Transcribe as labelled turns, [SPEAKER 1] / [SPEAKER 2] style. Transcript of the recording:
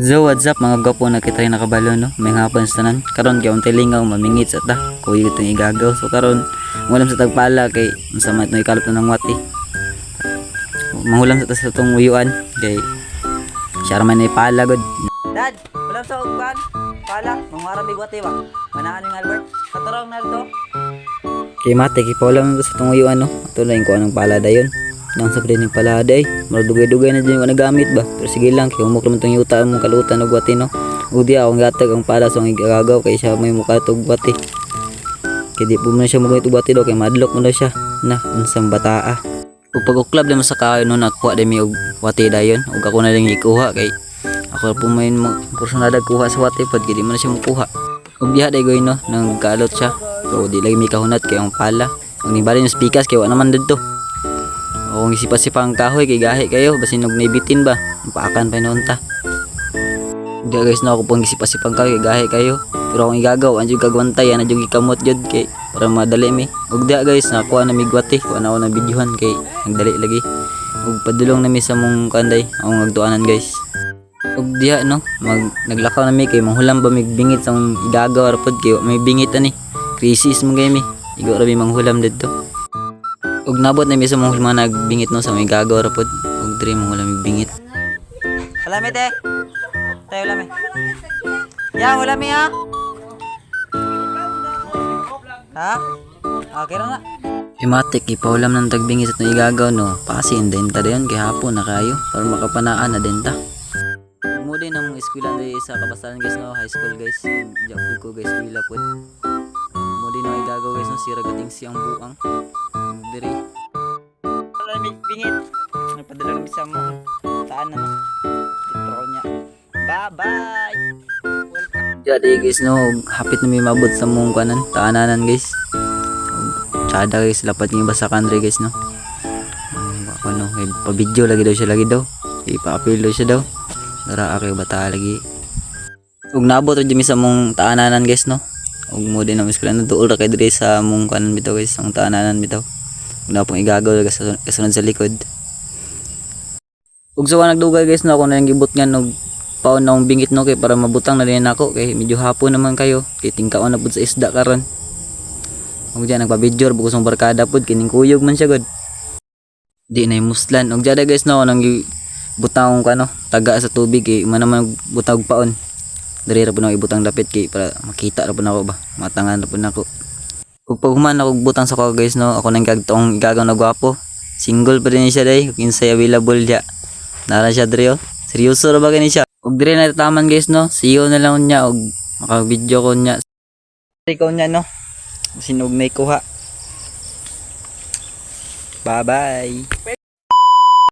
[SPEAKER 1] So what's up mga gapo na kita yung nakabalo no may hapon sa tanan karon kay untay lingaw mamingit sa ta kuy itong igagaw so karon mangulam sa tagpala kay man may kalop na ng wati mangulam sa ta sa tong uyuan kay siya man ay pala god Dad, ulam sa ugban. Pala, mangara big wati ba? Manaan yung Albert. Katarong naldo. Kay mate, kay paulam sa tong uyuan no. Ito lang ko anong pala dayon. Nang sa din pala day. Marudugay-dugay na dyan yung nagamit ba. Pero sige lang, kay umok naman tong yuta mong kalutan og wati no. Udi akong gatag ang pala sa akong igagaw kay siya may mukha tog wati. Kay di po man siya mukha itog wati daw kay madlok mo daw siya. Na, unsang bataa. Ug pag uklab na mo sa kayo no nakuha din mi og wati dayon ug ako na lang ikuha kay ako po may mo personada kuha sa wati pag di mo na siya mukuha ug diha day goy no nang kalot siya so di lagi mi kahunat kay ang pala ang nibali yung speakers kay wa naman dito o ang isipa-sipa ang kahoy kay gahi kayo basin og ba? Paakan pa noon ta. Di guys na ako pong isipa-sipang kahoy kay gahi kayo. Pero akong igagaw anjo gagwantay ana jud gikamot jud kay para madali mi. Ug diha guys nakuha na migwati kuha na ako na videohan kay nagdali lagi. Ug padulong na mi sa mong kanday akong nagtuanan guys. Ug diha no mag naglakaw na mi kay manghulam ba mig bingit sa mong igagaw ra kay may bingit ani. Crisis mo gay mi. Igo ra mi manghulam didto ug nabot na mi sa mong hulma nagbingit no sa may igagaw ra pod ug diri manghulam mig bingit Ulami te. Tayo ulami. Ya, ulami ha. Ha? Okay ra na. Imatik, ipaulam ng tagbingi sa itong igagaw no. Pasin din ta din kay hapon na kayo para makapanaan na din ta. Mo din ang eskwela diri sa kabastaran guys no, high school guys. Diyan ko guys eskwela po. Mo din ang igagaw guys no, sira gating siyang buang. Diri. Sa mo. Saan na? Intro niya. Bye-bye! Jadi guys no, hapit na may mabot sa mong kanan, taananan guys. Tsada guys, lapat niya ba sa country guys no? Ano, pa-video lagi daw siya lagi daw. Ipa-appeal daw siya daw. Dara akay bata lagi. Ug naabot ra sa mong taananan guys no. Ug mo din ang eskwela no duol ra kay sa mong kanan bitaw guys, ang taananan bitaw. Ug na pong igagaw kasunod sa likod. Ug sa nagdugay guys no ako na lang gibot nga og paon na bingit no kay para mabutang na din ako kay medyo hapon naman kayo kay tingkaon na pud sa isda karon. Ug diyan nagpa-video bugos ng barkada pud kining kuyog man siya god. Di na muslan. Ug diyan guys no nang butang ko ano taga sa tubig kay man naman butang og paon. Diri ra pud ibutang dapit kay para makita ra pud ako ba. Matangan ra pud ako. Ug pag human ako butang sa ko guys no ako nang kagtong igagaw na gwapo. Single pa rin siya day. Kinsay available dia. Nara siya diri oh. Seryoso ra ba kani siya? Ug dire na taman guys no. See you na lang niya og maka-video ko niya. Ikaw niya no. Sinog may kuha. Bye bye.